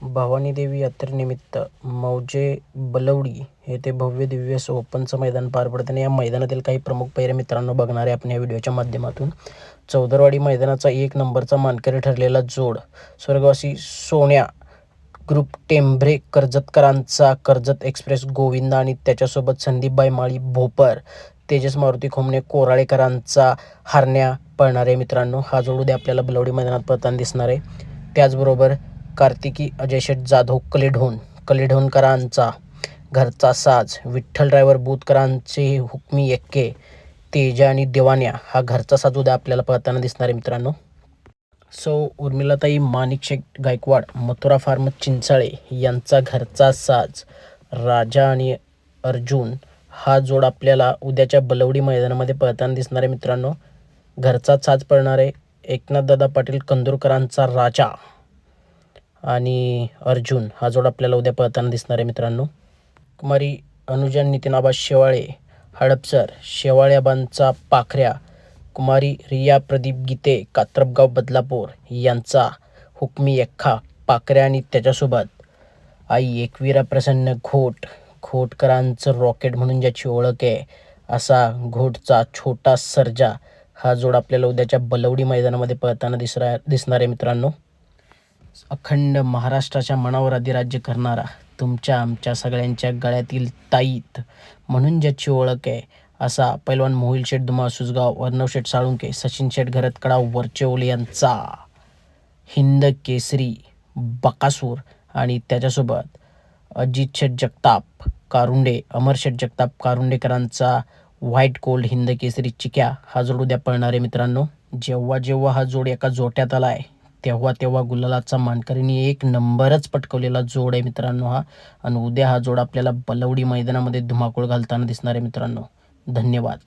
भवानीदेवी यात्रेनिमित्त मौजे बलवडी येथे भव्य दिव्य सोपनचं ओपनचं मैदान पार पडतं आणि या मैदानातील काही प्रमुख पैरे मित्रांनो बघणारे आपण या व्हिडिओच्या माध्यमातून. चौदरवाडी मैदानाचा एक नंबरचा मानकरी ठरलेला जोड स्वर्गवासी सोन्या ग्रुप टेंभरे कर्जतकरांचा कर्जत एक्सप्रेस गोविंद आणि त्याच्यासोबत संदीपबाई माळी भोपर तेजस मारुती खोमणे कोराळेकरांचा हरण्या पळणारे मित्रांनो हा जोड उद्या आपल्याला बलवडी मैदानात पळताना दिसणार आहे. त्याचबरोबर कार्तिकी अजय शेठ जाधव कलेढोण कलेढोणकरांचा घरचा साज विठ्ठल ड्रायव्हर बुतकरांचे हुकमी एक्के तेजा आणि देवान्या हा घरचा साज उद्या आपल्याला पळताना दिसणार आहे मित्रांनो. सो उर्मिलाताई माणिक शेख गायकवाड मथुरा फार्म चिंचाळे यांचा घरचा साज राजा आणि अर्जुन हा जोड आपल्याला उद्याच्या बलवडी मैदानामध्ये पळताना दिसणार आहे मित्रांनो. घरचा साज पळणारे आहे एकनाथदादा पाटील कंदुरकरांचा राजा. आणि अर्जुन हा जोड आपल्याला उद्या पळताना दिसणार आहे मित्रांनो. कुमारी अनुजा नितीनाबा शेवाळे हडपसर शेवाळ्याबांचा पाखऱ्या कुमारी रिया प्रदीप गीते कात्रपगाव बदलापूर यांचा हुकमी एक्खा पाखऱ्या आणि त्याच्यासोबत आई एकवीरा प्रसन्न घोट घोटकरांचं रॉकेट म्हणून ज्याची ओळख आहे असा घोटचा छोटा सर्जा हा जोड आपल्याला उद्याच्या बलवडी मैदानामध्ये पळताना दिसरा दिसणार आहे मित्रांनो. अखंड महाराष्ट्राच्या मनावर अधिराज्य करणारा तुमच्या आमच्या सगळ्यांच्या गळ्यातील ताईत म्हणून ज्याची ओळख आहे असा पैलवान मोहिल शेठ दुमा सुजगाव अर्णव शेठ साळुंके सचिन शेठ घरतकडा वरचेवले यांचा हिंद केसरी बकासूर आणि त्याच्यासोबत अजित शेठ जगताप कारुंडे अमर शेठ जगताप कारुंडेकरांचा व्हाईट कोल्ड हिंद केसरी चिक्या हा जोड उद्या पळणार आहे मित्रांनो. जेव्हा जेव्हा हा जोड एका जोट्यात आला आहे तेव्हा तेव्हा गुलालाचा मानकरीने एक नंबरच पटकवलेला जोड आहे मित्रांनो हा. आणि उद्या हा जोड आपल्याला बलवडी मैदानामध्ये धुमाकूळ घालताना दिसणार आहे मित्रांनो. धन्यवाद.